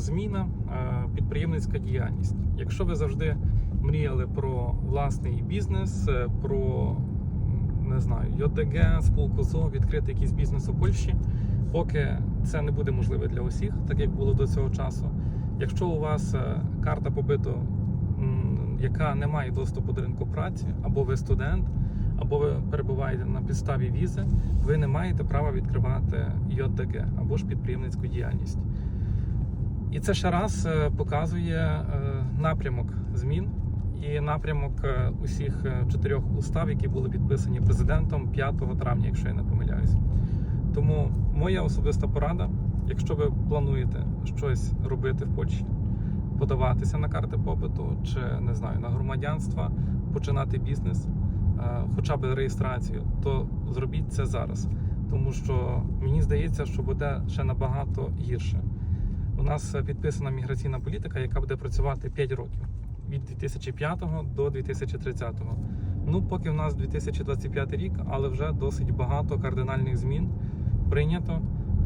Зміна е, підприємницька діяльність. Якщо ви завжди мріяли про власний бізнес, е, про не знаю, ЙОТГ, спілку ЗО, відкрити якийсь бізнес у Польщі, поки це не буде можливе для усіх, так як було до цього часу. Якщо у вас е, карта побиту, яка не має доступу до ринку праці, або ви студент, або ви перебуваєте на підставі візи, ви не маєте права відкривати ЙОТГ або ж підприємницьку діяльність. І це ще раз е, показує е, напрямок змін і напрямок е, усіх чотирьох устав, які були підписані президентом 5 травня, якщо я не помиляюсь. Тому моя особиста порада, якщо ви плануєте щось робити в Польщі, подаватися на карти побуту чи не знаю на громадянство, починати бізнес, хоча б реєстрацію, то зробіть це зараз. Тому що мені здається, що буде ще набагато гірше. У нас підписана міграційна політика, яка буде працювати 5 років від 2005 до 2030. Ну, поки в нас 2025 рік, але вже досить багато кардинальних змін прийнято,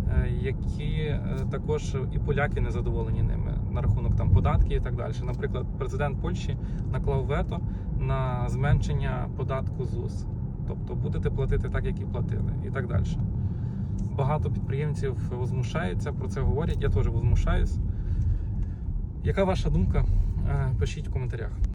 е, які е, також і поляки не задоволені ними на рахунок там податків і так далі. Наприклад, президент Польщі наклав вето на зменшення податку ЗУС. Тобто будете платити так, як і платили, і так далі. Багато підприємців возмущаються, про це говорять. Я теж возмущаюсь. Яка ваша думка? Е, Пишіть в коментарях.